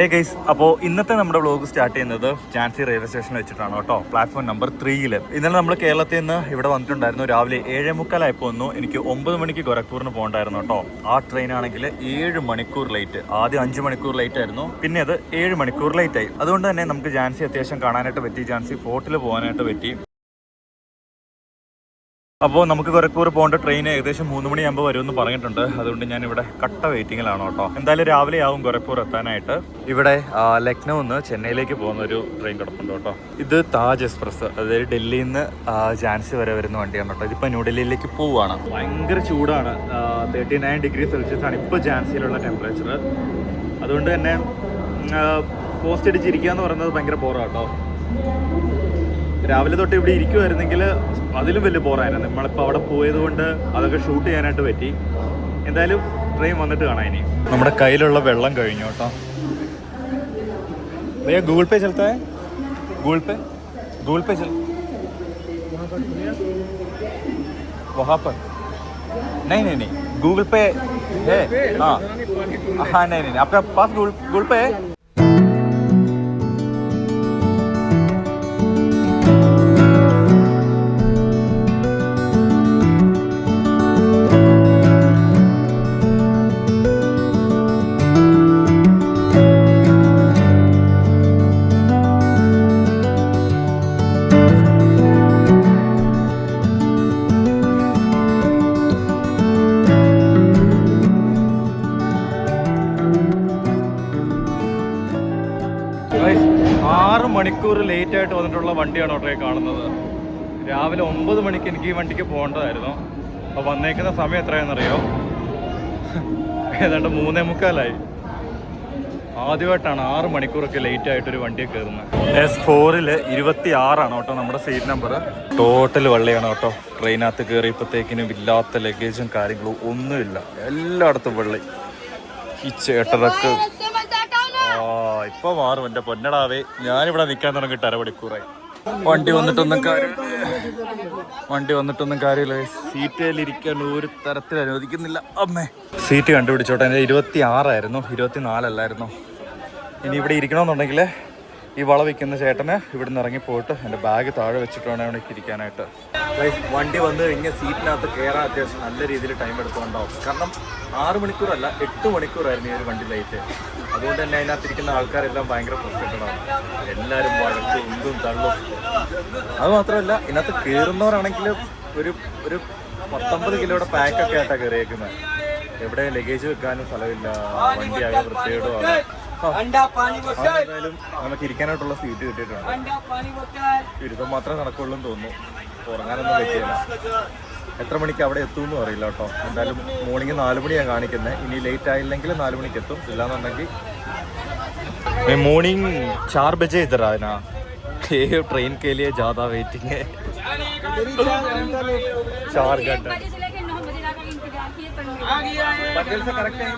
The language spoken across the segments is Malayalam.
ഹേ ഗൈസ് അപ്പോൾ ഇന്നത്തെ നമ്മുടെ ബ്ലോഗ് സ്റ്റാർട്ട് ചെയ്യുന്നത് ഝാൻസി റെയിൽവേ സ്റ്റേഷനിൽ വെച്ചിട്ടാണ് കേട്ടോ. പ്ലാറ്റ്ഫോം നമ്പർ ത്രീയിൽ ഇന്നലെ നമ്മൾ കേരളത്തിൽ നിന്ന് ഇവിടെ വന്നിട്ടുണ്ടായിരുന്നു. രാവിലെ ഏഴേ മുക്കാലായപ്പോൾ വന്നു. എനിക്ക് ഒമ്പത് മണിക്ക് ഗോരഖ്പൂരിന് പോകണ്ടായിരുന്നു കേട്ടോ. ആ ട്രെയിൻ ആണെങ്കിൽ ഏഴ് മണിക്കൂർ ലേറ്റ് ആദ്യം അഞ്ച് മണിക്കൂർ ലേറ്റ് ആയിരുന്നു. പിന്നെ അത് ഏഴ് മണിക്കൂർ ലേറ്റ് ആയി. അതുകൊണ്ട് തന്നെ നമുക്ക് ജാൻസി അത്യാവശ്യം കാണാനായിട്ട് പറ്റി. ജാൻസി ഫോർട്ടിൽ പോകാനായിട്ട് പറ്റി. അപ്പോൾ നമുക്ക് ഗോരഖ്പൂർ പോകേണ്ട ട്രെയിൻ ഏകദേശം മൂന്ന് മണിയാകുമ്പോൾ വരുമെന്ന് പറഞ്ഞിട്ടുണ്ട്. അതുകൊണ്ട് ഞാൻ ഇവിടെ കട്ട വെയിറ്റിങ്ങിലാണ് കേട്ടോ. എന്തായാലും രാവിലെ ആവും ഗോരഖ്പൂർ എത്താനായിട്ട്. ഇവിടെ ലക്നൗ നിന്ന് ചെന്നൈയിലേക്ക് പോകുന്ന ഒരു ട്രെയിൻ കിടപ്പുണ്ട് കേട്ടോ. ഇത് താജ് എക്സ്പ്രസ് അതായത് ഡൽഹിയിൽ നിന്ന് ജാൻസി വരെ വരുന്ന വണ്ടിയാണ് കേട്ടോ. ഇതിപ്പോൾ ന്യൂഡൽഹിയിലേക്ക് പോവുകയാണ് ഭയങ്കര ചൂടാണ്. തേർട്ടി നയൻ ഡിഗ്രി സെൽഷ്യസ് ആണ് ഇപ്പോൾ ജാൻസിയിലുള്ള ടെമ്പറേച്ചർ അതുകൊണ്ട് തന്നെ പോസ്റ്റ് അടിച്ചിരിക്കുക എന്ന് പറയുന്നത് ഭയങ്കര ബോറാണ് കേട്ടോ. രാവിലെ തൊട്ട് ഇവിടെ ഇരിക്കുമായിരുന്നെങ്കിൽ അതിലും വലിയ ബോറായിരുന്നു നമ്മളിപ്പോൾ അവിടെ പോയത് കൊണ്ട് അതൊക്കെ ഷൂട്ട് ചെയ്യാനായിട്ട് പറ്റി എന്തായാലും ട്രെയിൻ വന്നിട്ട് കാണാം ഇനി നമ്മുടെ കയ്യിലുള്ള വെള്ളം കഴിഞ്ഞു കേട്ടോ भैया गूगल पे चलता है गूगल पे गूगल पे चल वहाँ पर नहीं नहीं नहीं गूगल पे है हाँ हाँ नहीं नहीं आपका पास गूगल गूगल पे है മണിക്കൂർ ലേറ്റ് ആയിട്ട് വന്നിട്ടുള്ള വണ്ടിയാണ് ഓട്ടോ കാണുന്നത്. രാവിലെ ഒമ്പത് മണിക്ക് എനിക്ക് ഈ വണ്ടിക്ക് പോകേണ്ടതായിരുന്നു. അപ്പോൾ വന്നേക്കുന്ന സമയം എത്രയാണെന്നറിയോ? ഏതാണ്ട് മൂന്നേ മുക്കാലായി. ആദ്യമായിട്ടാണ് ആറ് മണിക്കൂറൊക്കെ ലേറ്റ് ആയിട്ട് ഒരു വണ്ടിയെ കയറുന്നത്. എസ് ഫോറിൽ ഇരുപത്തി ആറാണ് കേട്ടോ നമ്മുടെ സീറ്റ് നമ്പർ ടോട്ടൽ വള്ളിയാണ് കേട്ടോ. ട്രെയിനകത്ത് കയറിയപ്പോഴത്തേക്കിനും ഇല്ലാത്ത ലഗേജും കാര്യങ്ങളും ഒന്നുമില്ല. എല്ലായിടത്തും വെള്ളി. ഈ ചേട്ടനൊക്കെ ഇപ്പൊ മാറും എന്റെ പൊന്നടാവേ. ഞാനിവിടെ നിക്കാൻ തുടങ്ങിയിട്ട് അരമണിക്കൂറായി വണ്ടി വന്നിട്ടൊന്നും കാര്യം വണ്ടി വന്നിട്ടൊന്നും കാര്യമില്ല. സീറ്റിൽ ഇരിക്കാൻ ഒരു തരത്തിൽ അനുവദിക്കുന്നില്ല. അമ്മേ. സീറ്റ് കണ്ടുപിടിച്ചോട്ടെ. എന്റെ ഇരുപത്തി ആറായിരുന്നു ഇരുപത്തി നാലല്ലായിരുന്നു ഇനി ഇവിടെ ഇരിക്കണമെന്നുണ്ടെങ്കിൽ ഈ വള വയ്ക്കുന്ന ചേട്ടന് ഇവിടുന്ന് ഇറങ്ങിപ്പോയിട്ട് എന്റെ ബാഗ് താഴെ വെച്ചിട്ടാണ് അവിടെ ഇരിക്കാനായിട്ട്. വണ്ടി വന്നു കഴിഞ്ഞാൽ സീറ്റിനകത്ത് കയറാൻ അത്യാവശ്യം നല്ല രീതിയിൽ ടൈം എടുത്തുകൊണ്ടാവും കാരണം ആറ് മണിക്കൂറല്ല എട്ട് മണിക്കൂറായിരുന്നു ഈ ഒരു വണ്ടി ലൈറ്റ് അതുകൊണ്ട് തന്നെ അതിനകത്തിരിക്കുന്ന ആൾക്കാരെല്ലാം ഭയങ്കര ഫ്രസ്ട്രേറ്റഡ് എല്ലാവരും വഴക്കും എന്തും തള്ളും. അത് മാത്രമല്ല ഇതിനകത്ത് കയറുന്നവരാണെങ്കിൽ ഒരു ഒരു പത്തൊമ്പത് കിലോയുടെ പാക്കൊക്കെ ആയിട്ടാണ് കയറിയേക്കുന്നത് എവിടെ ലഗേജ് വെക്കാനും സ്ഥലമില്ല വണ്ടി വൃത്തിയോടും എന്തായാലും നമുക്ക് ഇരിക്കാനായിട്ടുള്ള സീറ്റ് കിട്ടിയിട്ടുണ്ട് अंडा पानी बोतल ഇരുത്തം മാത്രമേ നടക്കുള്ളൂ എന്ന് തോന്നുന്നു ഉറങ്ങാനൊന്നും പറ്റിയില്ല എത്ര മണിക്ക് അവിടെ എത്തുമെന്നും അറിയില്ല കേട്ടോ എന്തായാലും മോർണിംഗ് നാല് മണിയാണ് കാണിക്കുന്നത് ഇനി ലേറ്റ് ആയില്ലെങ്കിൽ നാല് മണിക്ക് എത്തും ഇല്ലാന്നുണ്ടെങ്കിൽ मॉर्निंग चार बजे इधर आना ये ट्रेन के लिए ज़्यादा वेटिंग है चार घंटा इंतजार किए पर आ गया है पटेल से करेक्ट है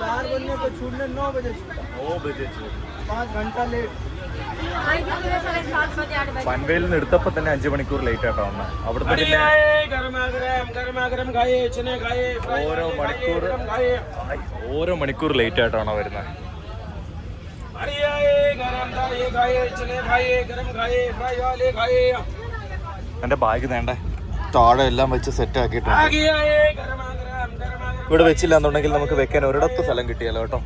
चार बजने को छूटने नौ बजे छूटा नौ बजे पाँच घंटा लेट सात बजे आठ बजे പൻവേലിൽ നിന്ന് എടുത്തപ്പോൾ തന്നെ അഞ്ച് മണിക്കൂർ ലേറ്റ് ആയിട്ടാ വന്നത് അവിടുത്തെ പിന്നെ गरमा गरम गरमा गरम खाए चने खाए फ्राई ഓരോ वाले खाए, മണിക്കൂർ गरम खाए ആയി, ഓരോ മണിക്കൂർ ലേറ്റ് ആയിട്ടാണോ വരുന്നത് अरे आए गरम खाए खाए चने खाए गरम खाए फ्राई वाले खाए എൻ്റെ ബാഗ് വേണ്ട താഴെ എല്ലാം വെച്ച് സെറ്റ് ആക്കിയിട്ടുണ്ട്. ഇവിടെ വെച്ചില്ല എന്നുണ്ടെങ്കിൽ നമുക്ക് വെക്കാൻ ഒരിടത്ത് സ്ഥലം കിട്ടിയാലോ കേട്ടോ.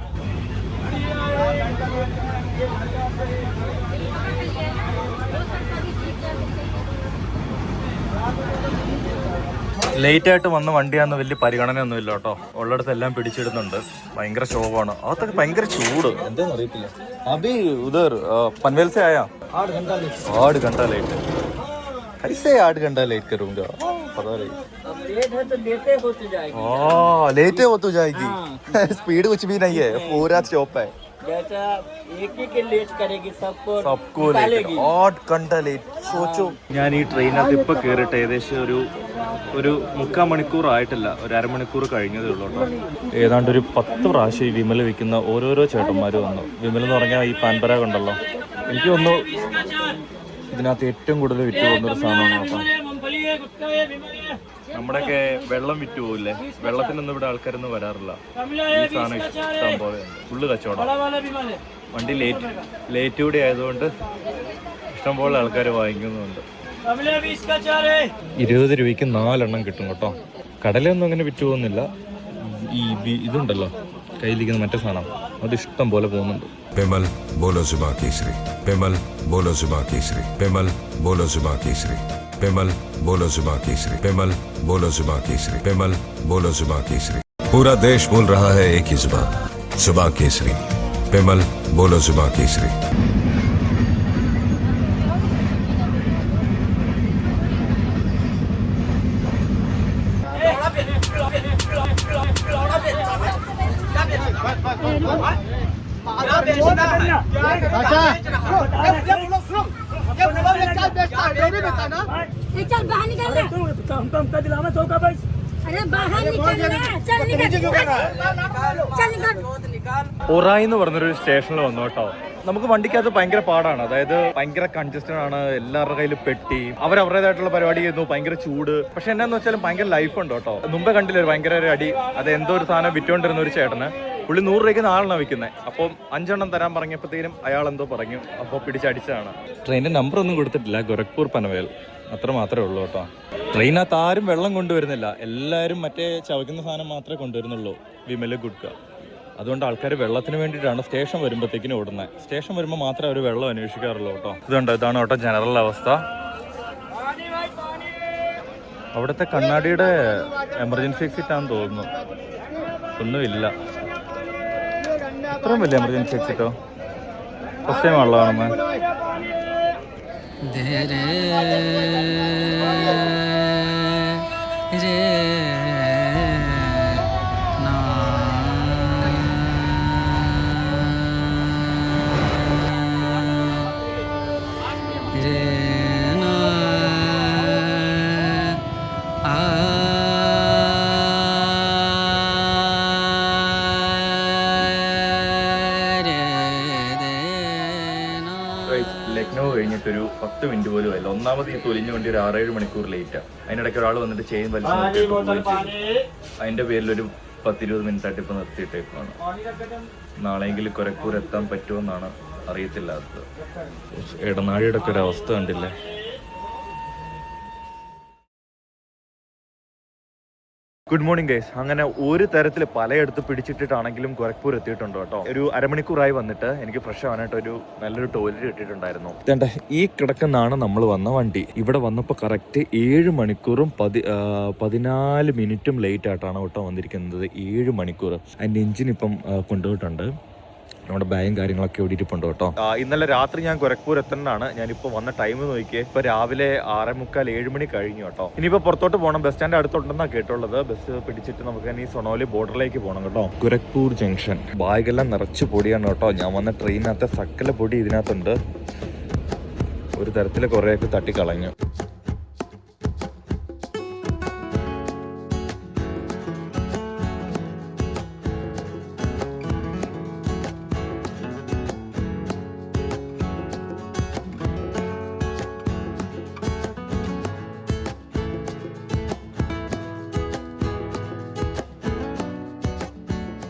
ലേറ്റ് ആയിട്ട് വന്ന വണ്ടിയാന്ന് വലിയ പരിഗണനയൊന്നും ഇല്ല കേട്ടോ. ഉള്ളിടത്ത് എല്ലാം പിടിച്ചിടുന്നുണ്ട്. ഭയങ്കര ശോഭമാണ്. അകത്തൊക്കെ ഭയങ്കര ചൂട്. എന്താണെന്ന് അറിയത്തില്ല. അബി ഉദർ പൻവേൽസ ആയാ? ആട് കണ്ടാ ലേറ്റ് कैसे आठ घंटा लेट करूंगा पता नहीं अब लेट है तो लेटे होते जाएगी हाँ लेटे हो तो जाएगी स्पीड कुछ भी नहीं है पूरा स्टॉप है जैसा एक ही के लेट करेगी सबको सबको लेट आठ घंटा लेट സോച്ചോ ഞാൻ ഈ ട്രെയിനകത്ത് ഇപ്പൊ കയറിയിട്ട് ഏകദേശം ഒരു ഒരു മുക്കാൽ മണിക്കൂർ ആയിട്ടില്ല ഒരു അരമണിക്കൂർ കഴിഞ്ഞതേ ഉള്ളൂ കേട്ടോ ഏതാണ്ട് ഒരു പത്ത് പ്രാവശ്യം ഈ വിമൽ വിൽക്കുന്ന ഓരോരോ ചേട്ടന്മാർ വന്നു വിമൽ എന്ന് പറഞ്ഞാൽ ഈ പാൻപരാഗ് ഉണ്ടല്ലോ എനിക്ക് തോന്നുന്നു ഇതിനകത്ത് ഏറ്റവും കൂടുതൽ വിറ്റ് പോകുന്ന ഒരു സാധനമാണ് അപ്പം നമ്മുടെയൊക്കെ വെള്ളം വിറ്റ് പോകില്ലേ വെള്ളത്തിനൊന്നും ഇവിടെ ആൾക്കാരൊന്നും വരാറില്ല. ഈ സാധനം ഫുള്ള് കച്ചവടം. വണ്ടി ലേറ്റ് ലേറ്റ് കൂടി ആയതുകൊണ്ട് ഇഷ്ടംപോലെ ആൾക്കാർ വാങ്ങിക്കുന്നുണ്ട്. ഇരുപത് രൂപയ്ക്ക് നാലെണ്ണം കിട്ടും കേട്ടോ. കടലൊന്നും അങ്ങനെ വിറ്റ് പോകുന്നില്ല. ഈ ഇതുണ്ടല്ലോ. കയ്യിലിരിക്കുന്ന മറ്റേ സാധനം. അത് ഇഷ്ടം പോലെ പോകുന്നുണ്ട്. पेमल बोलो जुबा केसरी पेमल बोलो जुबा केसरी पेमल बोलो जुबा केसरी पेमल बोलो जुबा केसरी पेमल बोलो जुबा केसरी पेमल बोलो जुबा केसरी पूरा देश बोल रहा है एक ही जुबा जुबा केसरी पेमल बोलो जुबा केसरी ए, चल बाहर निकल ना अरे बाहर निकल ना चल निकल चल निकल ഒറായി എന്ന് പറഞ്ഞൊരു സ്റ്റേഷനിൽ വന്നു കേട്ടോ. നമുക്ക് വണ്ടിക്കകത്ത് ഭയങ്കര പാടാണ്. അതായത് ഭയങ്കര കൺജസ്റ്റഡ് ആണ്. എല്ലാവരുടെ കയ്യിൽ പെട്ടി. അവർ അവരുടേതായിട്ടുള്ള പരിപാടി ചെയ്യുന്നു. ഭയങ്കര ചൂട്. പക്ഷെ എന്നാന്ന് വെച്ചാലും ഭയങ്കര ലൈഫ് ഉണ്ട് കേട്ടോ. മുമ്പേ കണ്ടില്ല ഒരു ഭയങ്കര ഒരു അടി. അത് എന്തോ ഒരു സാധനം വിറ്റുകൊണ്ടിരുന്ന ഒരു ചേട്ടന്. പുള്ളി നൂറ് രൂപയ്ക്ക് നാളെണ്ണ വിൽക്കുന്നത് അപ്പം അഞ്ചെണ്ണം തരാൻ പറഞ്ഞപ്പോഴത്തേനും അയാൾ എന്തോ പറഞ്ഞു. അപ്പോൾ പിടിച്ചടിച്ചതാണ്. ട്രെയിനിന്റെ നമ്പർ ഒന്നും കൊടുത്തിട്ടില്ല. ഗോരഖ്പൂർ പനവേൽ. അത്ര മാത്രമേ ഉള്ളൂ കേട്ടോ. ട്രെയിനകത്ത് ആരും വെള്ളം കൊണ്ടുവരുന്നില്ല. എല്ലാവരും മറ്റേ ചവയ്ക്കുന്ന സാധനം മാത്രമേ കൊണ്ടുവരുന്നുള്ളൂ. വിമൽ ഗുഡ്ക. അതുകൊണ്ട് ആൾക്കാർ വെള്ളത്തിന് വേണ്ടിയിട്ടാണ് സ്റ്റേഷൻ വരുമ്പോഴത്തേക്കിനും ഓടുന്നത് സ്റ്റേഷൻ വരുമ്പോൾ മാത്രമേ അവർ വെള്ളം അന്വേഷിക്കാറുള്ളൂ കേട്ടോ. ഇതുണ്ട് ഇതാണ് കേട്ടോ ജനറൽ അവസ്ഥ. അവിടുത്തെ കണ്ണാടിയുടെ എമർജൻസി എക്സിറ്റ് ആണെന്ന് തോന്നുന്നു. ഒന്നുമില്ല. ഇത്രയും വലിയ എമർജൻസി എക്സിറ്റോ? ഫസ്റ്റ് ടൈം ആണല്ലോ 내래 이제 ലക്നൗ കഴിഞ്ഞിട്ടൊരു പത്ത് മിനിറ്റ് പോലും അല്ല ഒന്നാമത് ഈ തൊലിഞ്ഞു വേണ്ടി ഒരു ആറേഴ് മണിക്കൂർ ലേറ്റാ അതിനിടയ്ക്ക് ഒരാൾ വന്നിട്ട് ചെയിൻ വലിച്ചു അതിന്റെ പേരിൽ ഒരു പത്തിരുപത് മിനിറ്റ് ആയിട്ട് ഇപ്പൊ നിർത്തിയിട്ടേക്കാണ് നാളെയെങ്കിലും കൊരക്കൂർ എത്താൻ പറ്റുമെന്നാണ് അറിയത്തില്ലാത്തത്. ഇടനാഴിയുടെ ഒക്കെ ഒരു അവസ്ഥ കണ്ടില്ലേ? ഗുഡ് മോർണിംഗ് ഗൈസ് അങ്ങനെ ഒരു തരത്തിൽ പലയിടത്ത് പിടിച്ചിട്ടിട്ടാണെങ്കിലും ഗോരഖ്പൂർ എത്തിയിട്ടുണ്ട് കേട്ടോ ഒരു അരമണിക്കൂറായി വന്നിട്ട് എനിക്ക് ഫ്രഷ് ആവാനായിട്ട് ഒരു നല്ലൊരു ടോയ്ലറ്റ് കിട്ടിയിട്ടുണ്ടായിരുന്നു ഇതേണ്ട ഈ കിടക്കുന്നാണ് നമ്മൾ വന്ന വണ്ടി. ഇവിടെ വന്നപ്പോൾ കറക്റ്റ് ഏഴ് മണിക്കൂറും പതി പതിനാല് മിനിറ്റും ലേറ്റ് ആയിട്ടാണ് കേട്ടോ വന്നിരിക്കുന്നത്. ഏഴ് മണിക്കൂർ അതിന്റെ എഞ്ചിൻ ഇപ്പം കൊണ്ടുപോയിട്ടുണ്ട്. നമ്മുടെ ബാഗും കാര്യങ്ങളൊക്കെ ഇവിടെ ഇരിപ്പുണ്ട് കേട്ടോ. ഇന്നലെ രാത്രി ഞാൻ ഗൊരഖ്പൂർ എത്തണ്ടാണ് ഞാനിപ്പോൾ വന്ന ടൈം നോക്കിയേ ഇപ്പൊ രാവിലെ ആറേ മുക്കാൽ ഏഴ് മണി കഴിഞ്ഞു കേട്ടോ. ഇനിയിപ്പോ പുറത്തോട്ട് പോകണം ബസ് സ്റ്റാൻഡ് അടുത്തോട്ടെന്നാണ് കേട്ടുള്ളത്. ബസ് പിടിച്ചിട്ട് നമുക്ക് ഇനി സൊണോലി ബോർഡറിലേക്ക് പോകണം കേട്ടോ. ഗൊരഖ്പൂർ ജംഗ്ഷൻ ബാഗെല്ലാം നിറച്ച് പൊടിയാണ് കേട്ടോ. ഞാൻ വന്ന ട്രെയിനകത്തെ സക്കല പൊടി ഇതിനകത്തുണ്ട്. ഒരു തരത്തിൽ കുറേയൊക്കെ തട്ടിക്കളഞ്ഞു.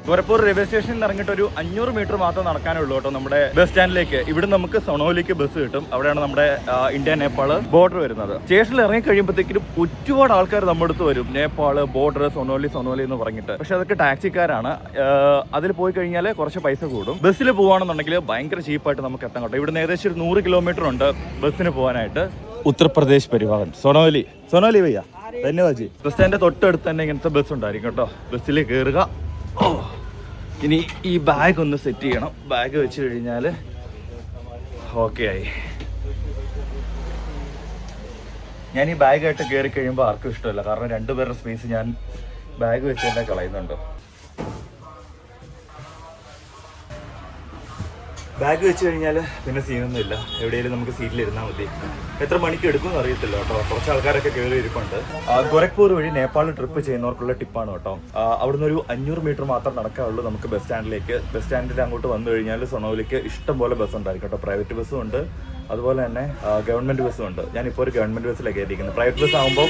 ഗോരഖ്പൂർ റെയിൽവേ സ്റ്റേഷനിൽ നിന്ന് ഇറങ്ങിയിട്ട് ഒരു അഞ്ഞൂറ് മീറ്റർ മാത്രം നടക്കാനുള്ളൂ കേട്ടോ നമ്മുടെ ബസ് സ്റ്റാൻഡിലേക്ക് ഇവിടെ നമുക്ക് സൊണോലിക്ക് ബസ് കിട്ടും. അവിടെയാണ് നമ്മുടെ ഇന്ത്യ നേപ്പാൾ ബോർഡർ വരുന്നത്. സ്റ്റേഷനിൽ ഇറങ്ങി കഴിയുമ്പോഴത്തേക്കും ഒരുപാട് ആൾക്കാർ നമ്മുടെ അടുത്ത് വരും. നേപ്പാൾ ബോർഡർ സൊണോലി സൊണോലി എന്ന് പറഞ്ഞിട്ട്. പക്ഷെ അതൊക്കെ ടാക്സിക്കാരാണ് അതിൽ പോയി കഴിഞ്ഞാൽ കുറച്ച് പൈസ കൂടും. ബസ്സിൽ പോകുകയാണെന്നുണ്ടെങ്കിൽ ഭയങ്കര ചീപ്പായിട്ട് നമുക്ക് എത്താൻ കേട്ടോ ഇവിടുന്ന് ഏകദേശം ഒരു നൂറ് കിലോമീറ്റർ ഉണ്ട് ബസ്സിന് പോകാനായിട്ട് ഉത്തർപ്രദേശ് പരിവാഹൻ. സൊണോലി. സൊണോലി ഭയ്യ ധന്യവാദ് ബസ് സ്റ്റാൻഡിന്റെ തൊട്ടടുത്ത് തന്നെ ഇങ്ങനത്തെ ബസ് ഉണ്ടായിരിക്കും കേട്ടോ. ബസ്സിൽ കയറുക ഓ ഇനി ഈ ബാഗ് ഒന്ന് സെറ്റ് ചെയ്യണം. ബാഗ് വെച്ച് കഴിഞ്ഞാൽ ഓക്കെ ആയി. ഞാൻ ഈ ബാഗായിട്ട് കയറി കഴിയുമ്പോൾ ആർക്കും ഇഷ്ടമല്ല. കാരണം രണ്ടുപേരുടെ സ്പേസ് ഞാൻ ബാഗ് വെച്ച് തന്നെ കളയുന്നുണ്ട്. ബാഗ് വെച്ച് കഴിഞ്ഞാൽ പിന്നെ സീനൊന്നും ഇല്ല എവിടെയെങ്കിലും നമുക്ക് സീറ്റിൽ ഇരുന്നാൽ മതി. എത്ര മണിക്ക് എടുക്കും അറിയത്തില്ല കേട്ടോ. കുറച്ച് ആൾക്കാരൊക്കെ കയറി ഇരിപ്പുണ്ട്. ഗൊരഖ്പൂർ വഴി നേപ്പാളിൽ ട്രിപ്പ് ചെയ്യുന്നവർക്കുള്ള ടിപ്പാണ് കേട്ടോ. അവിടുന്ന് ഒരു അഞ്ഞൂറ് മീറ്റർ മാത്രം നടക്കാറുള്ളൂ നമുക്ക് ബസ് സ്റ്റാൻഡിലേക്ക് ബസ് സ്റ്റാൻഡിൽ അങ്ങോട്ട് വന്നു കഴിഞ്ഞാൽ സൊണോലിക്ക് ഇഷ്ടംപോലെ ബസ് ഉണ്ടായിരിക്കും കേട്ടോ. പ്രൈവറ്റ് ബസ്സും ഉണ്ട്. അതുപോലെ തന്നെ ഗവൺമെന്റ് ബസ്സും ഉണ്ട്. ഞാനിപ്പോൾ ഒരു ഗവൺമെന്റ് ബസ്സിലാണ് കയറിയിരിക്കുന്നത്. പ്രൈവറ്റ് ബസ് ആകുമ്പോൾ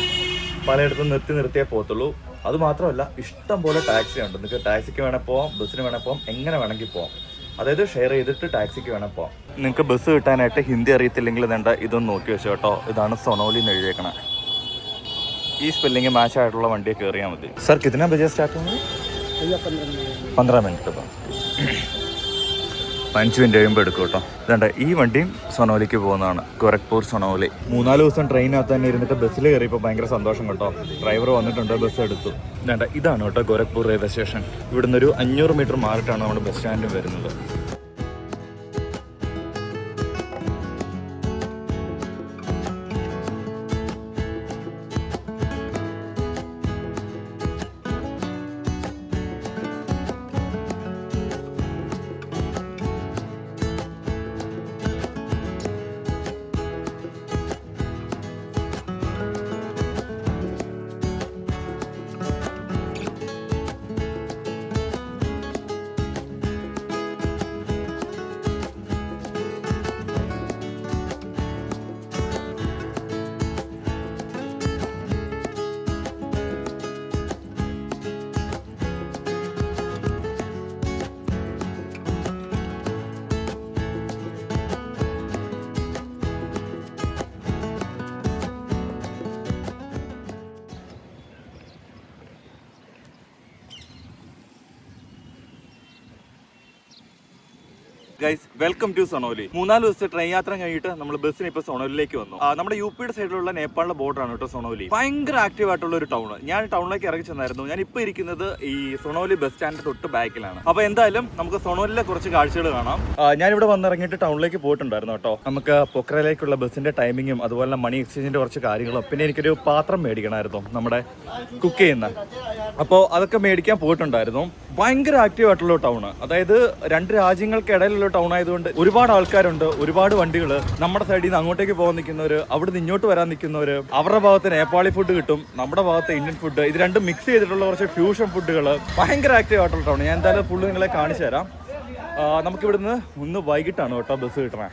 പലയിടത്തും നിർത്തി നിർത്തിയേ പോകത്തുള്ളൂ. അത് മാത്രമല്ല ഇഷ്ടം പോലെ ടാക്സി ഉണ്ട്. നിങ്ങൾക്ക് ടാക്സിക്ക് വേണേൽ പോവാം ബസ്സിന് വേണേൽ പോവാം എങ്ങനെ വേണമെങ്കിൽ പോവാം. അതായത് ഷെയർ ചെയ്തിട്ട് ടാക്സിക്ക് വേണം പോവാം നിങ്ങൾക്ക് ബസ് കിട്ടാനായിട്ട് ഹിന്ദി അറിയത്തില്ലെങ്കിൽ വേണ്ട ഇതൊന്ന് നോക്കി വെച്ചോ കേട്ടോ. ഇതാണ് സൊനോലി എന്ന് എഴുതിയേക്കണേ. ഈ സ്പെല്ലിംഗ് മാച്ച് ആയിട്ടുള്ള വണ്ടിയെ കയറിയാൽ മതി. സർ കിतना ബജേ സ്റ്റാർട്ട് ചെയ്യുന്നത്? പന്ത്രണ്ട് മിനിറ്റ് ഇപ്പം അഞ്ച് മിനിറ്റ് കഴിയുമ്പോൾ എടുക്കും കേട്ടോ. ഇതണ്ട ഈ വണ്ടിയും സൊനോലിക്ക് പോകുന്നതാണ്. ഗോരഖ്പൂർ സൊനോലി മൂന്നാൽ ദിവസം ട്രെയിനകത്ത് തന്നെ ഇരുന്നിട്ട് ബസ്സിൽ കയറിയപ്പോൾ ഭയങ്കര സന്തോഷം കേട്ടോ. ഡ്രൈവർ വന്നിട്ടുണ്ട് ബസ് എടുത്തു. ഇതണ്ട ഇതാണ് കേട്ടോ ഗോരഖ്പൂർ റെയിൽവേ സ്റ്റേഷൻ. ഇവിടുന്ന് ഒരു അഞ്ഞൂറ് മീറ്റർ മാറിയിട്ടാണ് നമ്മുടെ ബസ് സ്റ്റാൻഡിൽ വരുന്നത്. വെൽക്കം ടു സൊണോലി മൂന്നാൽ ദിവസത്തെ ട്രെയിൻ യാത്ര കഴിഞ്ഞിട്ട് നമ്മൾ ബസ്സിന് ഇപ്പൊ സൊണോലിലേക്ക് വന്നു. നമ്മുടെ യു പിയുടെ സൈഡിലുള്ള നേപ്പാളിലെ ബോർഡറാണ് കേട്ടോ സൊണോലി ഭയങ്കര ആക്റ്റീവ് ആയിട്ടുള്ള ഒരു ടൗൺ ഞാൻ ടൗണിലേക്ക് ഇറങ്ങി ചെന്നായിരുന്നു. ഞാൻ ഇപ്പൊ ഇരിക്കുന്നത് ഈ സൊണോലി ബസ് സ്റ്റാൻഡിന്റെ തൊട്ട് ബാക്കിലാണ്. അപ്പൊ എന്തായാലും നമുക്ക് സൊണോലിലെ കുറച്ച് കാഴ്ചകൾ കാണാം. ഞാൻ ഇവിടെ വന്നിറങ്ങിയിട്ട് ടൗണിലേക്ക് പോയിട്ടുണ്ടായിരുന്നു കേട്ടോ. നമുക്ക് പൊക്രയിലേക്കുള്ള ബസ്സിന്റെ ടൈമിങ്ങും അതുപോലെ മണി എക്സ്ചേഞ്ചിന്റെ കുറച്ച് കാര്യങ്ങളും പിന്നെ എനിക്കൊരു പാത്രം മേടിക്കണമായിരുന്നു നമ്മുടെ കുക്ക് ചെയ്യുന്ന. അപ്പോൾ അതൊക്കെ മേടിക്കാൻ പോയിട്ടുണ്ടായിരുന്നു. ഭയങ്കര ആക്റ്റീവ് ആയിട്ടുള്ള ടൗൺ അതായത് രണ്ട് രാജ്യങ്ങൾക്കിടയിലുള്ള ടൗൺ ആയതുകൊണ്ട് ഒരുപാട് ആൾക്കാരുണ്ട് ഒരുപാട് വണ്ടികൾ നമ്മുടെ സൈഡിൽ നിന്ന് അങ്ങോട്ടേക്ക് പോകാൻ നിൽക്കുന്നവർ അവിടെ നിന്ന് ഇങ്ങോട്ട് വരാൻ നിൽക്കുന്നവർ അവരുടെ ഭാഗത്ത് നേപ്പാളി ഫുഡ് കിട്ടും നമ്മുടെ ഭാഗത്ത് ഇന്ത്യൻ ഫുഡ് ഇത് രണ്ടും മിക്സ് ചെയ്തിട്ടുള്ള കുറച്ച് ഫ്യൂഷൻ ഫുഡുകൾ ഭയങ്കര ആക്റ്റീവ് ആയിട്ടുള്ള ടൗൺ ഞാൻ എന്തായാലും ഫുള്ള് നിങ്ങളെ കാണിച്ചു തരാം. നമുക്കിവിടുന്ന് ഒന്ന് വൈകിട്ടാണ് കേട്ടോ ബസ് കിട്ടണേ.